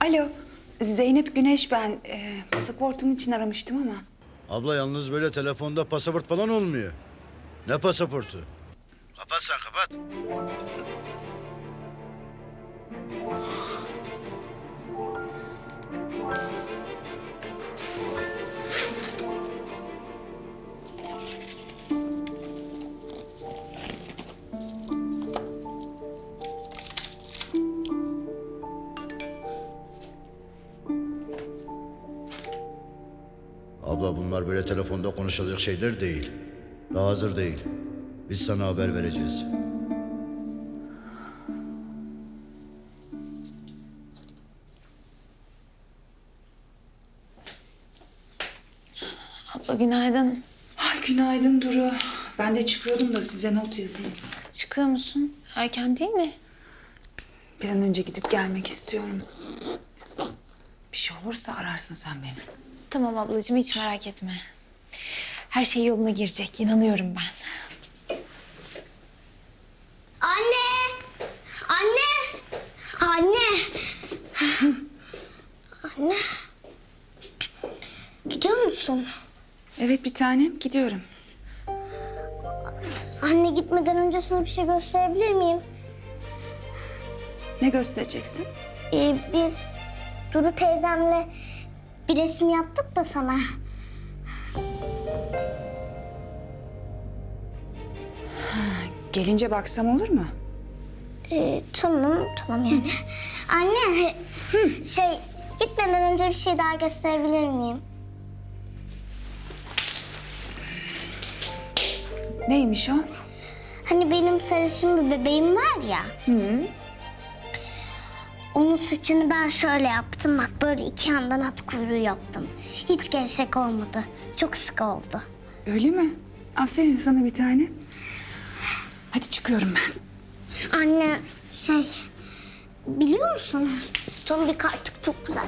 Alo, Zeynep Güneş ben. Ee, pasaportum için aramıştım ama. Abla yalnız böyle telefonda pasaport falan olmuyor. Ne pasaportu? Kapat sen kapat. Abla bunlar böyle telefonda konuşulacak şeyler değil. Daha hazır değil. Biz sana haber vereceğiz. Abla günaydın. Ay, günaydın Duru. Ben de çıkıyordum da size not yazayım. Çıkıyor musun? Erken değil mi? Bir an önce gidip gelmek istiyorum. Bir şey olursa ararsın sen beni. Tamam ablacığım hiç merak etme. Her şey yoluna girecek. inanıyorum ben. Anne! Anne! Anne! Anne! Gidiyor musun? Evet bir tanem gidiyorum. Anne gitmeden önce sana bir şey gösterebilir miyim? Ne göstereceksin? Ee, biz Duru teyzemle bir resim yaptık da sana. Gelince baksam olur mu? Ee, tamam, tamam yani. Anne, şey gitmeden önce bir şey daha gösterebilir miyim? Neymiş o? Hani benim sarışın bir bebeğim var ya. Onun saçını ben şöyle yaptım. Bak böyle iki yandan at kuyruğu yaptım. Hiç gevşek olmadı. Çok sıkı oldu. Öyle mi? Aferin sana bir tane. Hadi çıkıyorum ben. Anne şey biliyor musun? Tombik artık çok güzel.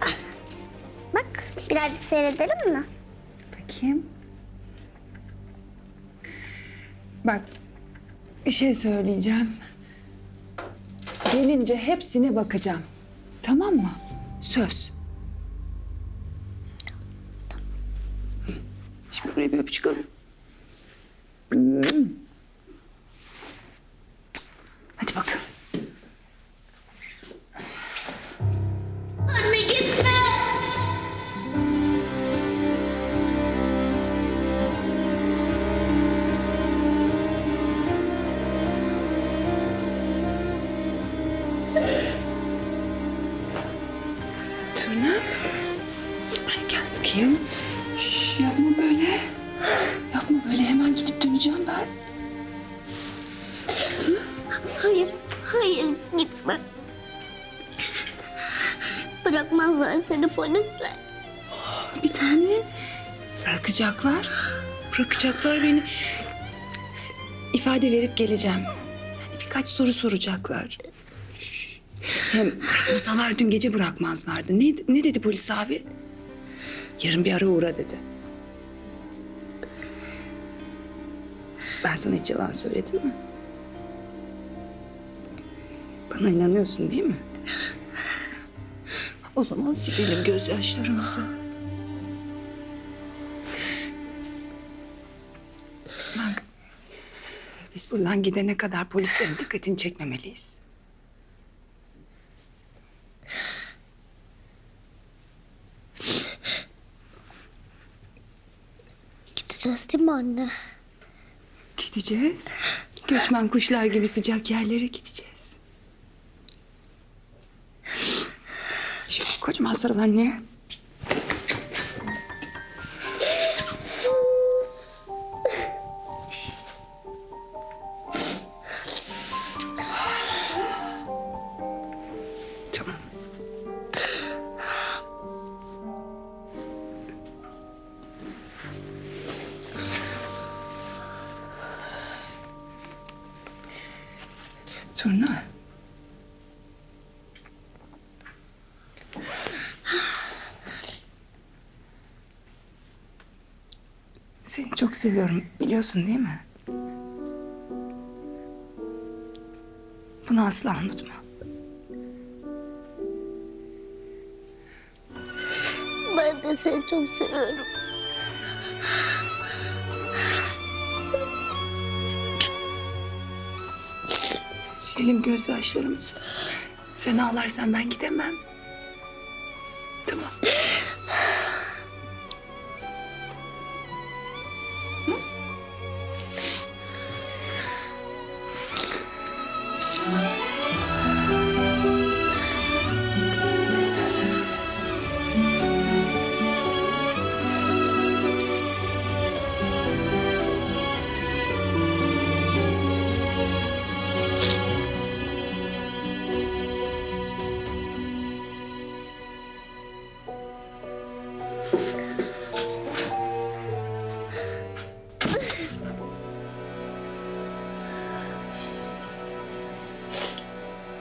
Ah, Bak birazcık seyredelim mi? Bakayım. Bak bir şey söyleyeceğim. Gelince hepsine bakacağım. Tamam mı? Söz. Şimdi buraya bir öpücük alayım. Turna. Ay, Gel bakayım. Şş, yapma böyle. Yapma böyle. Hemen gidip döneceğim ben. Hayır, hayır gitme. Bırakmazlar seni polisler. Bir tanem. Bırakacaklar. Bırakacaklar beni. İfade verip geleceğim. Yani birkaç soru soracaklar. Hem bırakmasalar dün gece bırakmazlardı. Ne, ne dedi polis abi? Yarın bir ara uğra dedi. Ben sana hiç yalan söyledim mi? Bana inanıyorsun değil mi? O zaman silelim gözyaşlarımızı. Bak, biz buradan gidene kadar polislerin dikkatini çekmemeliyiz. Gideceğiz değil mi anne? Gideceğiz. Göçmen kuşlar gibi sıcak yerlere gideceğiz. Şu kocaman sarıl anne. Turna. Seni çok seviyorum. Biliyorsun değil mi? Bunu asla unutma. Ben de seni çok seviyorum. Silelim gözyaşlarımızı. Sen ağlarsan ben gidemem. Tamam. Hı?